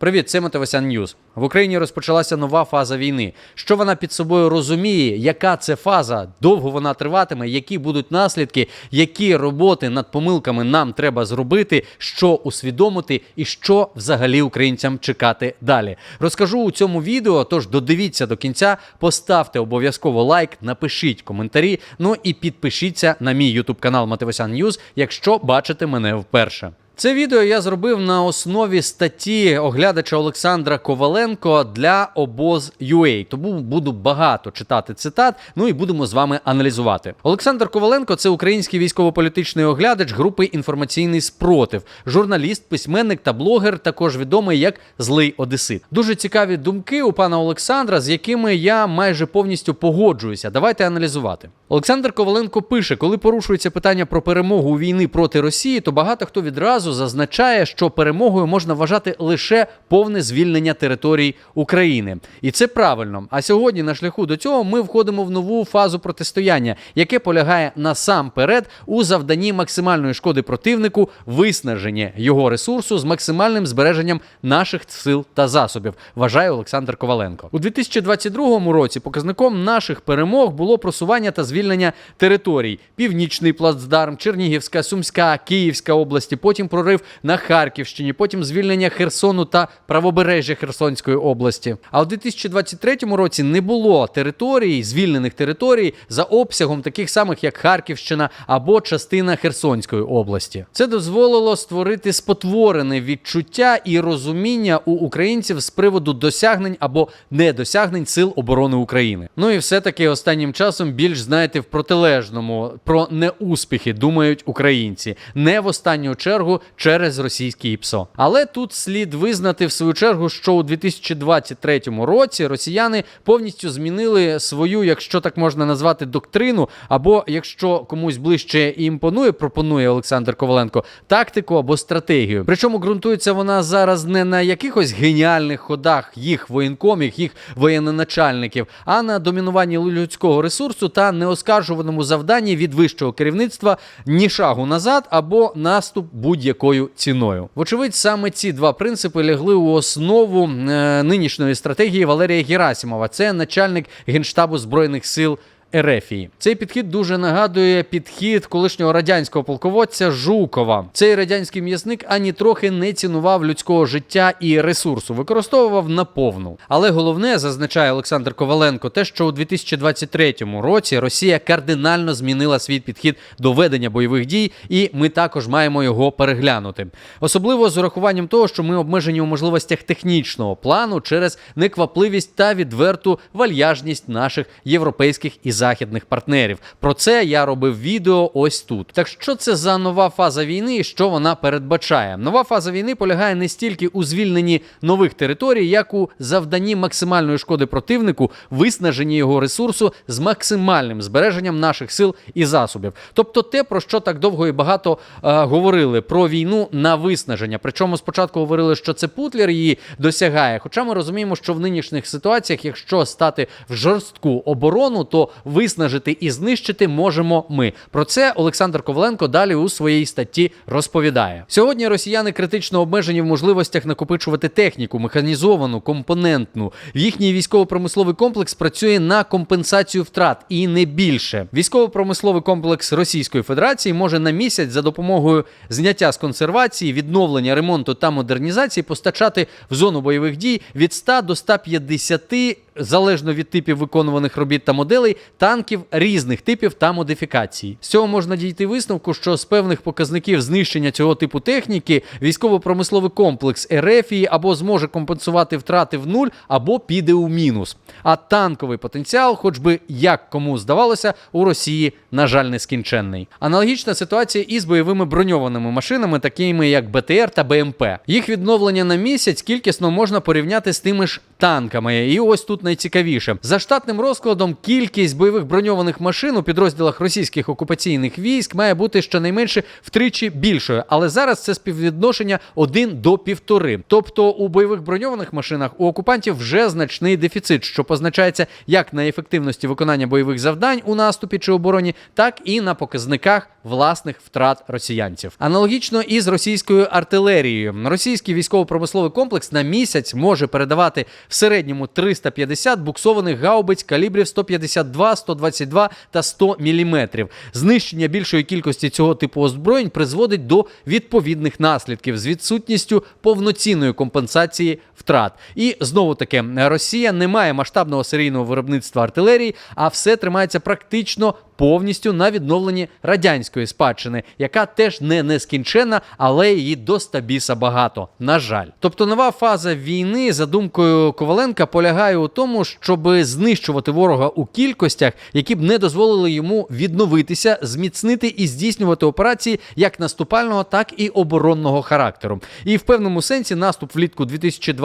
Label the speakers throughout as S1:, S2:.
S1: Привіт, це Матевосян Ньюз. В Україні розпочалася нова фаза війни. Що вона під собою розуміє? Яка це фаза? Довго вона триватиме? Які будуть наслідки? Які роботи над помилками нам треба зробити? Що усвідомити, і що взагалі українцям чекати далі? Розкажу у цьому відео. Тож додивіться до кінця, поставте обов'язково лайк, напишіть коментарі. Ну і підпишіться на мій ютуб канал Матевосян Ньюз, якщо бачите мене вперше. Це відео я зробив на основі статті оглядача Олександра Коваленко для обоз.ua, тому буду багато читати цитат. Ну і будемо з вами аналізувати. Олександр Коваленко це український військово-політичний оглядач групи інформаційний спротив, журналіст, письменник та блогер, також відомий як злий Одесит. Дуже цікаві думки у пана Олександра, з якими я майже повністю погоджуюся. Давайте аналізувати. Олександр Коваленко пише: коли порушується питання про перемогу у війни проти Росії, то багато хто відразу зазначає, що перемогою можна вважати лише повне звільнення територій України, і це правильно. А сьогодні на шляху до цього ми входимо в нову фазу протистояння, яке полягає насамперед у завданні максимальної шкоди противнику, виснаження його ресурсу з максимальним збереженням наших сил та засобів. Вважає Олександр Коваленко. У 2022 році показником наших перемог було просування та звільнення територій: Північний плацдарм, Чернігівська, Сумська, Київська області, потім прорив на Харківщині, потім звільнення Херсону та правобережжя Херсонської області. А у 2023 році не було територій, звільнених територій за обсягом таких самих, як Харківщина або частина Херсонської області. Це дозволило створити спотворене відчуття і розуміння у українців з приводу досягнень або недосягнень сил оборони України. Ну і все-таки останнім часом більш знаєте в протилежному про неуспіхи думають українці, не в останню чергу через російський ПСО. Але тут слід визнати в свою чергу, що у 2023 році росіяни повністю змінили свою, якщо так можна назвати, доктрину, або якщо комусь ближче імпонує, пропонує Олександр Коваленко тактику або стратегію. Причому ґрунтується вона зараз не на якихось геніальних ходах їх воєнкомів, їх воєнноначальників, а на домінуванні людського ресурсу та неоскаржуваному завданні від вищого керівництва ні шагу назад або наступ будь-якою ціною. Вочевидь, саме ці два принципи лягли у основу е, нинішньої стратегії Валерія Герасимова. Це начальник генштабу збройних сил. Ерефії цей підхід дуже нагадує підхід колишнього радянського полководця Жукова. Цей радянський м'ясник ані трохи не цінував людського життя і ресурсу, використовував наповну. Але головне зазначає Олександр Коваленко, те, що у 2023 році Росія кардинально змінила свій підхід до ведення бойових дій, і ми також маємо його переглянути. Особливо з урахуванням того, що ми обмежені у можливостях технічного плану через неквапливість та відверту вальяжність наших європейських і західних партнерів. Про це я робив відео ось тут. Так що це за нова фаза війни і що вона передбачає? Нова фаза війни полягає не стільки у звільненні нових територій, як у завданні максимальної шкоди противнику, виснаженні його ресурсу з максимальним збереженням наших сил і засобів. Тобто, те, про що так довго і багато е, говорили про війну на виснаження. Причому спочатку говорили, що це Путлер її досягає. Хоча ми розуміємо, що в нинішніх ситуаціях, якщо стати в жорстку оборону, то виснажити і знищити можемо ми. Про це Олександр Коваленко далі у своїй статті розповідає. Сьогодні росіяни критично обмежені в можливостях накопичувати техніку, механізовану, компонентну. Їхній військово-промисловий комплекс працює на компенсацію втрат і не більше. Військово-промисловий комплекс Російської Федерації може на місяць за допомогою зняття з консервації, відновлення ремонту та модернізації постачати в зону бойових дій від 100 до 150 залежно від типів виконуваних робіт та моделей, танків різних типів та модифікацій. З цього можна дійти висновку, що з певних показників знищення цього типу техніки військово-промисловий комплекс Ерефії або зможе компенсувати втрати в нуль, або піде у мінус. А танковий потенціал, хоч би як кому здавалося, у Росії, на жаль, нескінченний. Аналогічна ситуація із бойовими броньованими машинами, такими як БТР та БМП. Їх відновлення на місяць кількісно можна порівняти з тими ж танками. І ось тут найцікавіше. За штатним розкладом кількість бойових броньованих машин у підрозділах російських окупаційних військ має бути щонайменше втричі більшою. Але зараз це співвідношення 1 до 1,5. Тобто у бойових броньованих машинах у окупантів вже значний дефіцит, що позначається як на ефективності виконання бойових завдань у наступі чи обороні, так і на показниках власних втрат росіянців. Аналогічно із російською артилерією. Російський військово-промисловий комплекс на місяць може передавати в середньому 350 буксованих гаубиць калібрів 152, 122 та 100 мм. Знищення більшої кількості цього типу озброєнь призводить до відповідних наслідків з відсутністю повноцінної компенсації втрат. І знову таки Росія не має масштабного серійного виробництва артилерії, а все тримається практично повністю на відновленні радянської спадщини, яка теж не нескінченна, але її до стабіса багато. На жаль, тобто нова фаза війни, за думкою Коваленка, полягає у тому, щоб знищувати ворога у кількостях, які б не дозволили йому відновитися, зміцнити і здійснювати операції як наступального, так і оборонного характеру. І в певному сенсі наступ влітку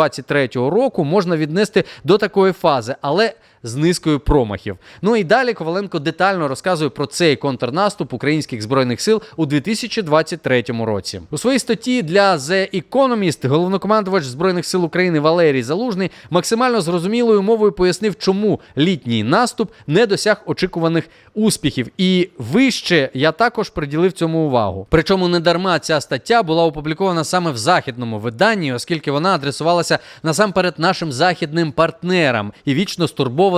S1: 2023 року можна віднести до такої фази, але з низкою промахів. Ну і далі Коваленко детально розказує про цей контрнаступ українських збройних сил у 2023 році. У своїй статті для The Economist головнокомандувач збройних сил України Валерій Залужний максимально зрозумілою мовою пояснив, чому літній наступ не досяг очікуваних успіхів. І вище я також приділив цьому увагу. Причому не дарма ця стаття була опублікована саме в західному виданні, оскільки вона адресувалася насамперед нашим західним партнерам і вічно стурбованим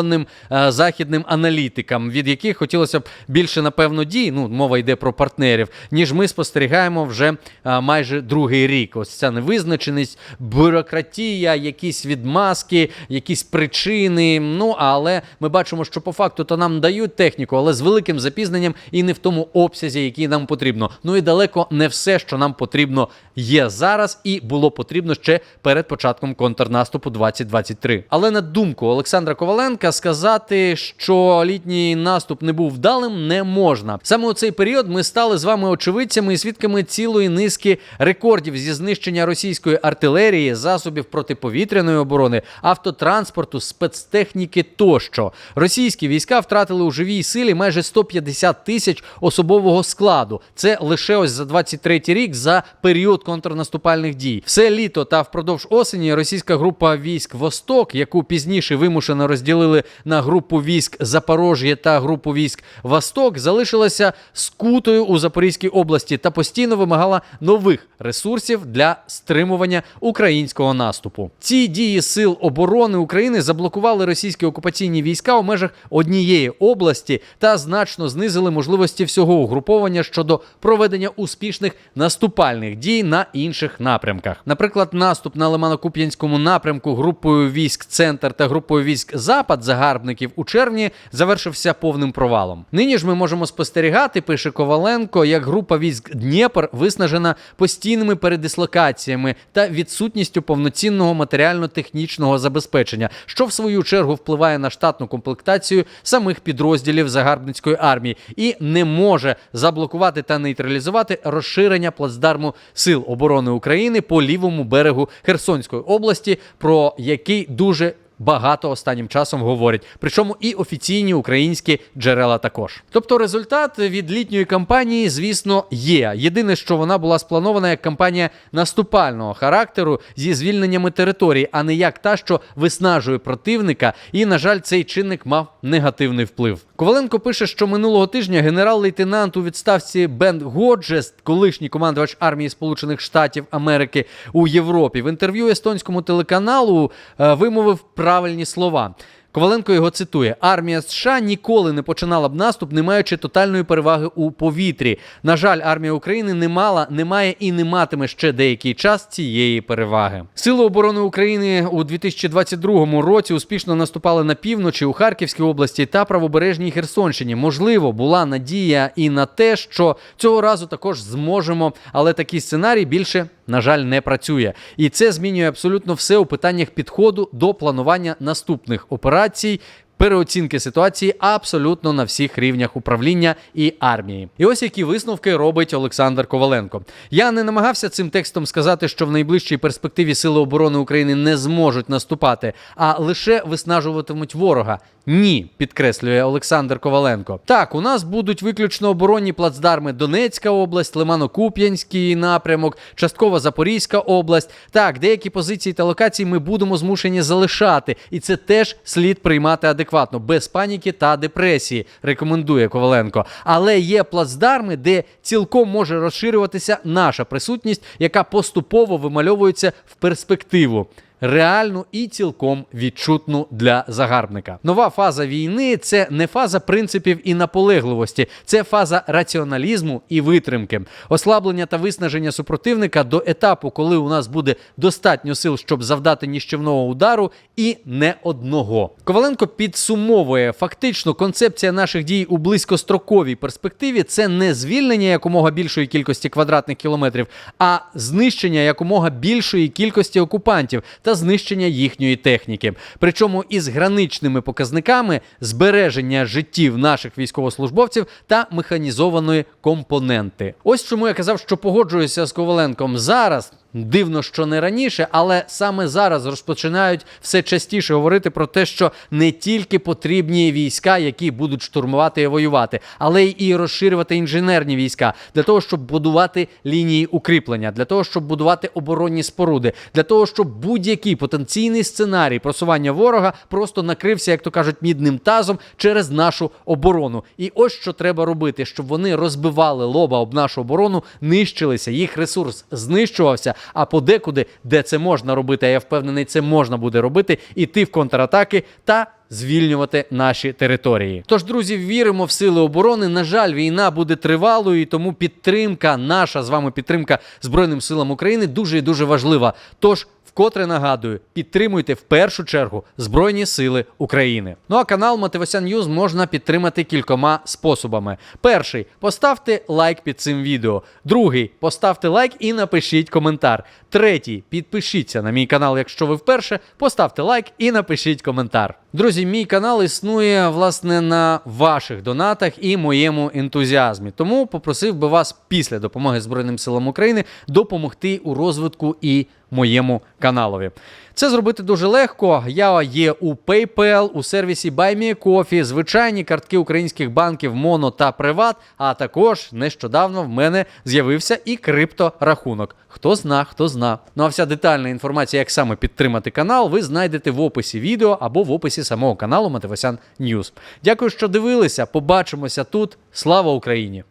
S1: е, західним аналітикам, від яких хотілося б більше напевно дій. Ну, мова йде про партнерів, ніж ми спостерігаємо вже е, майже другий рік. Ось ця невизначеність, бюрократія, якісь відмазки, якісь причини. Ну але ми бачимо, що по факту то нам дають техніку, але з великим запізненням і не в тому обсязі, який нам потрібно. Ну і далеко не все, що нам потрібно, є зараз, і було потрібно ще перед початком контрнаступу 2023. Але на думку Олександра Коваленка сказати, що літній наступ не був вдалим, не можна. Саме у цей період ми стали з вами очевидцями і свідками цілої низки рекордів зі знищення російської артилерії, засобів протиповітряної оборони, автотранспорту, спецтехніки тощо. Російські війська втратили у живій силі майже 150 тисяч особового складу. Це лише ось за 23 рік за період контрнаступальних дій. Все літо та впродовж осені російська група військ Восток, яку пізніше вимушено розділили на групу військ Запорожжя та групу військ Восток, залишилася скутою у Запорізькій області та постійно вимагала нових ресурсів для стримування українського наступу. Ці дії сил оборони України заблокували російські окупаційні війська у межах однієї області та значно знизили можливості всього угруповання щодо проведення успішних наступальних дій на інших напрямках. Наприклад, наступ на Лимано-Куп'янському напрямку групою військ Центр та групою військ Запад загарбників у червні завершився повним провалом. Нині ж ми можемо спостерігати, пише Коваленко, як група військ Дніпр виснажена постійними передислокаціями та відсутністю повноцінного матеріально-технічного забезпечення, що в свою чергу впливає на штатну комплектацію самих підрозділів загарбницької армії і не може заблокувати та нейтралізувати розширення плацдарму сил оборони України по лівому берегу Херсонської області, про який дуже Багато останнім часом говорять, причому і офіційні українські джерела також. Тобто результат від літньої кампанії, звісно, є. Єдине, що вона була спланована як кампанія наступального характеру зі звільненнями території, а не як та, що виснажує противника. І, на жаль, цей чинник мав негативний вплив. Коваленко пише, що минулого тижня генерал-лейтенант у відставці Бен Годжест, колишній командувач армії Сполучених Штатів Америки у Європі, в інтерв'ю естонському телеканалу е, вимовив правильні слова. Коваленко його цитує: армія США ніколи не починала б наступ, не маючи тотальної переваги у повітрі. На жаль, армія України не мала, не має і не матиме ще деякий час цієї переваги. Сили оборони України у 2022 році успішно наступали на півночі у Харківській області та правобережній Херсонщині. Можливо, була надія і на те, що цього разу також зможемо, але такий сценарій більше. На жаль, не працює, і це змінює абсолютно все у питаннях підходу до планування наступних операцій операцій Переоцінки ситуації абсолютно на всіх рівнях управління і армії. І ось які висновки робить Олександр Коваленко. Я не намагався цим текстом сказати, що в найближчій перспективі Сили оборони України не зможуть наступати, а лише виснажуватимуть ворога. Ні, підкреслює Олександр Коваленко. Так, у нас будуть виключно оборонні плацдарми Донецька область, Лимано-Куп'янський напрямок, частково Запорізька область. Так, деякі позиції та локації ми будемо змушені залишати, і це теж слід приймати адекватно, без паніки та депресії, рекомендує Коваленко. Але є плацдарми, де цілком може розширюватися наша присутність, яка поступово вимальовується в перспективу. Реальну і цілком відчутну для загарбника. Нова фаза війни це не фаза принципів і наполегливості, це фаза раціоналізму і витримки, ослаблення та виснаження супротивника до етапу, коли у нас буде достатньо сил, щоб завдати ніщівного удару, і не одного. Коваленко підсумовує фактично концепція наших дій у близькостроковій перспективі це не звільнення якомога більшої кількості квадратних кілометрів, а знищення якомога більшої кількості окупантів та знищення їхньої техніки. Причому із граничними показниками збереження життів наших військовослужбовців та механізованої компоненти. Ось чому я казав, що погоджуюся з Коваленком зараз. Дивно, що не раніше, але саме зараз розпочинають все частіше говорити про те, що не тільки потрібні війська, які будуть штурмувати і воювати, але й розширювати інженерні війська для того, щоб будувати лінії укріплення, для того, щоб будувати оборонні споруди, для того, щоб будь-який потенційний сценарій просування ворога просто накрився, як то кажуть, мідним тазом через нашу оборону. І ось що треба робити, щоб вони розбивали лоба об нашу оборону, нищилися, їх ресурс знищувався. А подекуди, де це можна робити, а я впевнений, це можна буде робити, іти в контратаки та. Звільнювати наші території. Тож, друзі, віримо в сили оборони. На жаль, війна буде тривалою, і тому підтримка, наша з вами підтримка Збройним силам України дуже і дуже важлива. Тож, вкотре нагадую, підтримуйте в першу чергу Збройні Сили України. Ну а канал Мотивасян Ньюз можна підтримати кількома способами. Перший поставте лайк під цим відео. Другий поставте лайк і напишіть коментар. Третій підпишіться на мій канал, якщо ви вперше. Поставте лайк і напишіть коментар. Друзі, мій канал існує власне на ваших донатах і моєму ентузіазмі. Тому попросив би вас після допомоги Збройним силам України допомогти у розвитку і моєму каналові. Це зробити дуже легко. Я є у PayPal, у сервісі BuyMeCoffee, звичайні картки українських банків Моно та Приват. А також нещодавно в мене з'явився і крипторахунок. Хто зна, хто зна. Ну а вся детальна інформація, як саме підтримати канал, ви знайдете в описі відео або в описі самого каналу Мативасян Ньюз. Дякую, що дивилися. Побачимося тут. Слава Україні!